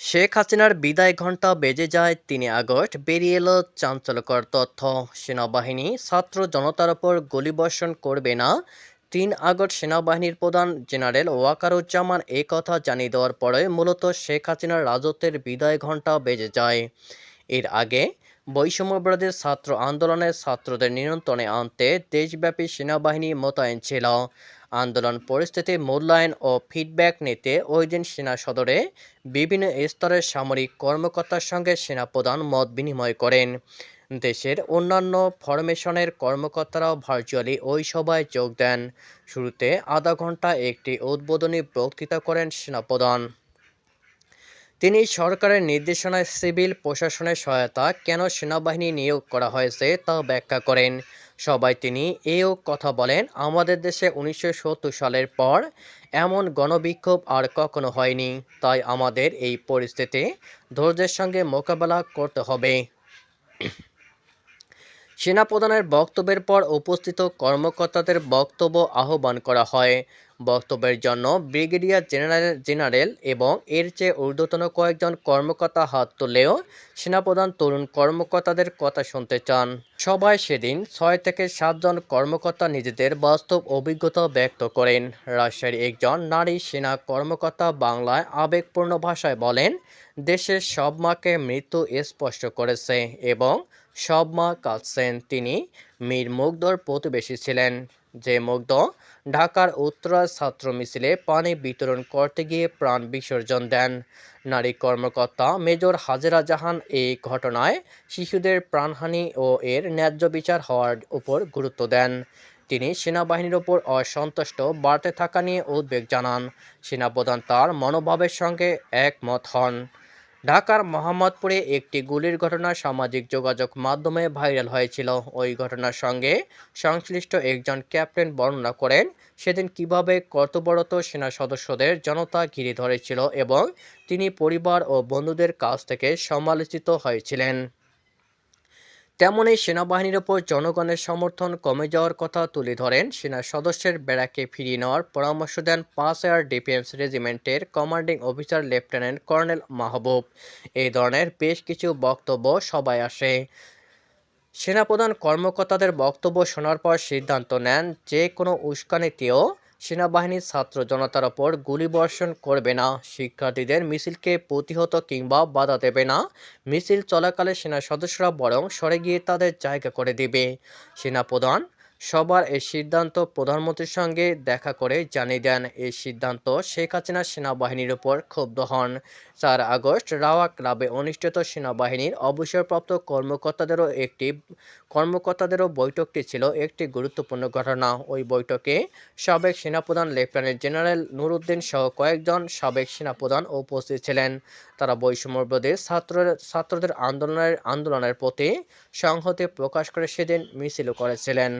শেখ হাসিনার বিদায় ঘণ্টা বেজে যায় তিন আগস্ট। বেরিয়ে এলো চাঞ্চল্যকর তথ্য। সেনাবাহিনী ছাত্র জনতার ওপর গুলিবর্ষণ করবে না। তিন আগস্ট সেনাবাহিনীর প্রধান জেনারেল ওয়াকারুজ্জামান এই কথা জানিয়ে দেওয়ার পরে মূলত শেখ হাসিনার রাজত্বের বিদায় ঘণ্টা বেজে যায়। এর আগে বৈষম্যবিরোধী ছাত্র আন্দোলনের ছাত্রদের নিয়ন্ত্রণে আনতে দেশব্যাপী সেনাবাহিনী মোতায়েন ছিল। আন্দোলন পরিস্থিতি মূল্যায়ন ও ফিডব্যাক নিতে ওই দিন সেনা সদরে বিভিন্ন স্তরের সামরিক কর্মকর্তার সঙ্গে সেনাপ্রধান মত বিনিময় করেন। দেশের অন্যান্য ফরমেশনের কর্মকর্তারাও ভার্চুয়ালি ওই সভায় যোগ দেন। শুরুতে আধা ঘণ্টা একটি উদ্বোধনী বক্তৃতা করেন সেনাপ্রধান। তিনি সরকারের নির্দেশনায় সিভিল প্রশাসনের সহায়তা কেন সেনাবাহিনী নিয়োগ করা হয়েছে তা ব্যাখ্যা করেন। সবাই তিনি এও কথা বলেন, আমাদের দেশে উনিশশো সত্তর সালের পর এমন গণবিক্ষোভ আর কখনো হয়নি। তাই আমাদের এই পরিস্থিতি ধৈর্যের সঙ্গে মোকাবেলা করতে হবে। সেনাপ্রধানের বক্তব্যের পর উপস্থিত কর্মকর্তাদের বক্তব্য আহ্বান করা হয়। বক্তব্যের জন্য ব্রিগেডিয়ার জেনারেল জেনারেল এবং এর চেয়ে ঊর্ধ্বতন কয়েকজন কর্মকর্তা হাত তুললেও সেনাপ্রধান তরুণ কর্মকর্তাদের কথা শুনতে চান। সবাই সেদিন ছয় থেকে সাতজন কর্মকর্তা নিজেদের বাস্তব অভিজ্ঞতা ব্যক্ত করেন। রাজশাহীর একজন নারী সেনা কর্মকর্তা বাংলায় আবেগপূর্ণ ভাষায় বলেন, দেশের সব মাকে মৃত্যু স্পষ্ট করেছে এবং সব মা কাঁদছেন তিনি মীর মুগ্ধর প্রতিবেশী ছিলেন। যে মুগ্ধ ঢাকার উত্তরা ছাত্র মিছিলে পানি বিতরণ করতে গিয়ে প্রাণ বিসর্জন দেন। নারী কর্মকর্তা মেজর হাজেরা জাহান এই ঘটনায় শিশুদের প্রাণহানি ও এর ন্যায্য বিচার হওয়ার উপর গুরুত্ব দেন। তিনি সেনাবাহিনীর ওপর অসন্তুষ্ট বাড়তে থাকা নিয়ে উদ্বেগ জানান। সেনাপ্রধান তার মনোভাবের সঙ্গে একমত হন। ঢাকার মোহাম্মদপুরে একটি গুলির ঘটনা সামাজিক যোগাযোগ মাধ্যমে ভাইরাল হয়েছিল। ওই ঘটনার সঙ্গে সংশ্লিষ্ট একজন ক্যাপ্টেন বর্ণনা করেন, সেদিন কীভাবে কর্তব্যরত সেনা সদস্যদের জনতা ঘিরে ধরেছিল এবং তিনি পরিবার ও বন্ধুদের কাছ থেকে সমালোচিত হয়েছিলেন। তেমনই সেনাবাহিনীর ওপর জনগণের সমর্থন কমে যাওয়ার কথা তুলে ধরেন সেনা সদস্যের বেড়াকে ফিরিয়ে নেওয়ার পরামর্শ দেন পাঁচ air defence রেজিমেন্টের commanding officer lieutenant colonel Mahbub. এই ধরনের বেশ কিছু বক্তব্য সবাই আসে। সেনাপ্রধান কর্মকর্তাদের বক্তব্য শোনার পর সিদ্ধান্ত নেন যে কোনো উস্কানিতেও সেনাবাহিনীর ছাত্র জনতার ওপর গুলিবর্ষণ করবে না। শিক্ষার্থীদের মিছিলকে প্রতিহত কিংবা বাধা দেবে না। মিছিল চলাকালে সেনা সদস্যরা বরং সরে গিয়ে তাদের জায়গা করে দেবে। সেনাপ্রধান সবার এই সিদ্ধান্ত প্রধানমন্ত্রীর সঙ্গে দেখা করে জানিয়ে দেন এই সিদ্ধান্ত শেখ হাসিনা সেনাবাহিনীর উপর ক্ষুব্ধ হন। চার আগস্ট রাওয়া ক্লাবে অনুষ্ঠিত সেনাবাহিনীর অবসরপ্রাপ্ত কর্মকর্তাদেরও একটি, কর্মকর্তাদেরও বৈঠকটি ছিল একটি গুরুত্বপূর্ণ ঘটনা। ওই বৈঠকে সাবেক সেনাপ্রধান লেফটেন্যান্ট জেনারেল নুরুদ্দিন সহ কয়েকজন সাবেক সেনাপ্রধান উপস্থিত ছিলেন। তারা বৈষম্যবিরোধী ছাত্র, ছাত্রদের আন্দোলনের আন্দোলনের প্রতি সংহতি প্রকাশ করে সেদিন মিছিলও করেছিলেন।